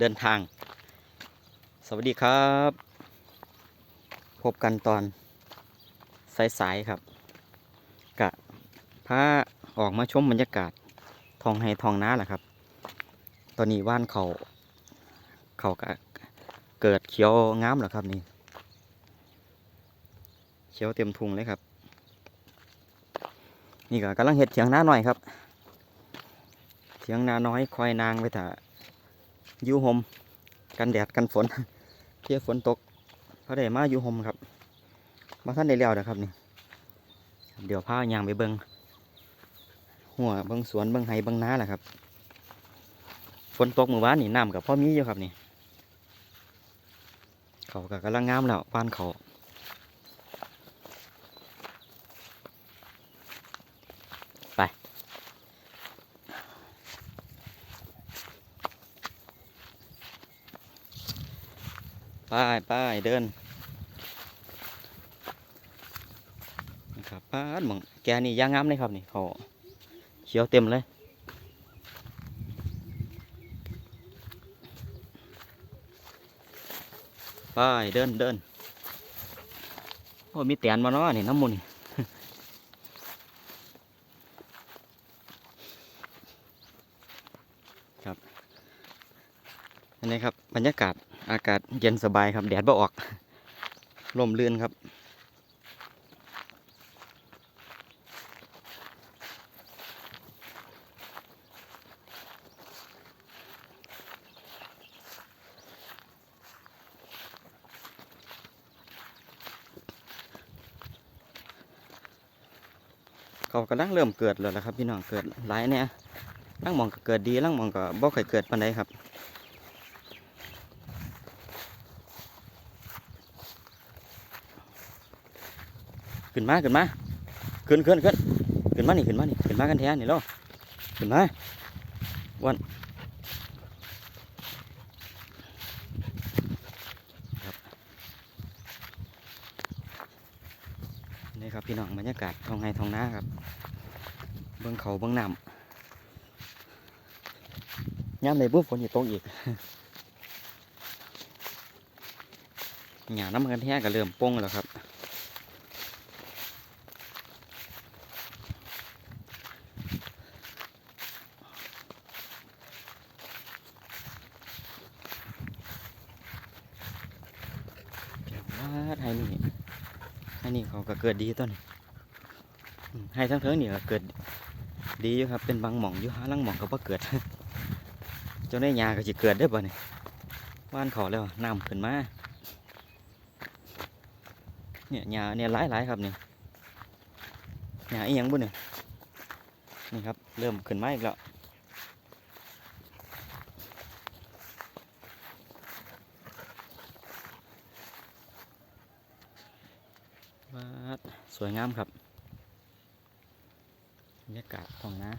เดินทาง สวัสดีครับ พบกันตอนสายๆครับ กะพาออกมาชมบรรยากาศทองไฮทองน้าแหละครับ ตอนนี้ว่านเขาเขากะเกิดเขียวงามแล้วครับนี่ เขียวเต็มทุงเลยครับ นี่ก็กำลังเห็ดเถียงนาหน่อยครับ เถียงนาน้อยคอยนางไปถ่า ยู่หมกันแดดกันฝนเที่ยฝนตกเขาได้มาอยู่หมครับมาท่านได้แล้วนะครับนี่เดี๋ยวพายางไปเบิงหัวเบิงสวนเบิงไห้เบิงนาแหละครับ ฝนตกเมื่อวานนี่น้ำกับพ่อมีอยู่ครับนี่ เขากับกำลังงามแล้วบ้านเขา ไปไปเดินนะครับป้าหมองแกนี่ย่างงามเลยครับนี่เขาเขียวเต็มเลยไปเดินเดินโอ้มีแตนมาเนาะนี่น้ำมูนี่ครับอันนี้ครับบรรยากาศ อากาศเย็นสบายครับแดดบ่ออกลมเลื่อนครับ เขากำลังเริ่มเกิดแล้วนะครับ พี่น้องเกิดหลายเนี่ยลังมองก็เกิดดีลังมองก็บ่ค่อยเกิดปานใดครับ ขึ้นมาขึ้นมาขึ้นขึ้นขึ้นขึ้นมานี่ขึ้นมานี่ขึ้นมากันแท้นี่เนาะขึ้นมาวันครับนี่ครับพี่น้องบรรยากาศท้องไห้ท้องนาครับ เบื้องเขาเบื้องน้ำย่ำในบุ้ฝนอย่าตกอีกหยาน้ำกันแท้ก็เริ่มป่งแล้วครับ เดี๋ยวว่า ไทยนี่ไทยนี่เขาก็เกิดดีต้นอืมให้ทั้งเทิงนี่ก็เกิดดีอยู่ครับ เป็นบางหม่องอยู่หาลังหม่องก็บ่เกิดเจ้าได้ยาก็จะเกิดได้อบ่เนี่ยบ้านเขาแล้วน้ำขึ้นมาเนี่ยยาเนี่ยหลายหลายๆครับเนี่ยยาอีหยังบุเนี่ยนี่ครับ เริ่มขึ้นมาอีกแล้ว วาด สวยงามครับบรรยากาศของนะ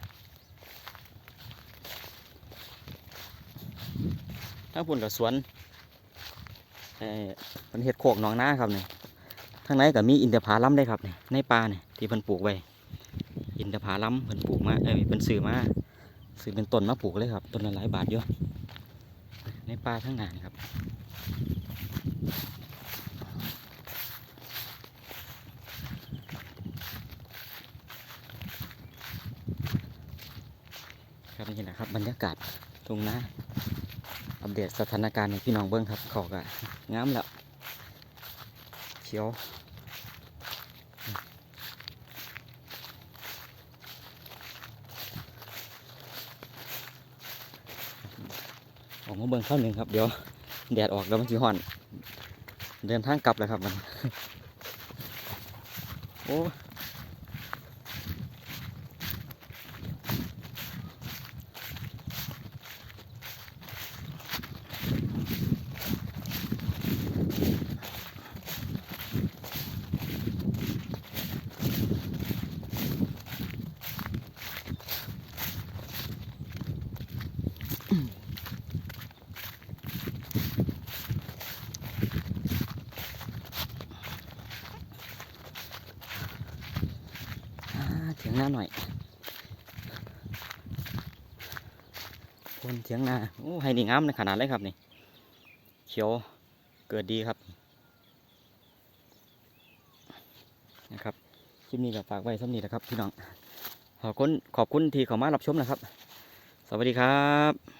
ถ้าพุ่นกับสวนเอ่อเป็นเห็ดโขกหนองนาครับเนี่ยทางไหนก็มีอินทผลัมได้ครับเนี่ยในป่าเนี่ยที่เพิ่นปลูกไว้อินทผลัมเพิ่นปลูกมาเอ้ยเพิ่นซื้อมาซื้อเป็นต้นมาปลูกเลยครับต้นละหลายบาทอยู่ในป่าทั้งนั้นครับ ครับนี่แหละครับบรรยากาศตรงหน้าอัปเดตสถานการณ์ให้พี่น้องเบิ้งครับขาก็งามแล้วเขียวออกมาเบิ้งข้าวหนึ่งครับเดี๋ยวแดดออกแล้วมันจีห่อน เดินทางกลับแล้วครับมันโอ้ เถียงหน้าหน่อยคนเถียงนาโอ้ให้นี่งามในขนาดเลยครับนี่ เขียวเกิดดีครับ นะครับคลิปนี้ก็ฝากไว้สำนี้นะครับพี่น้องขอบคุณขอบคุณที่เข้ามารับชมนะครับ สวัสดีครับ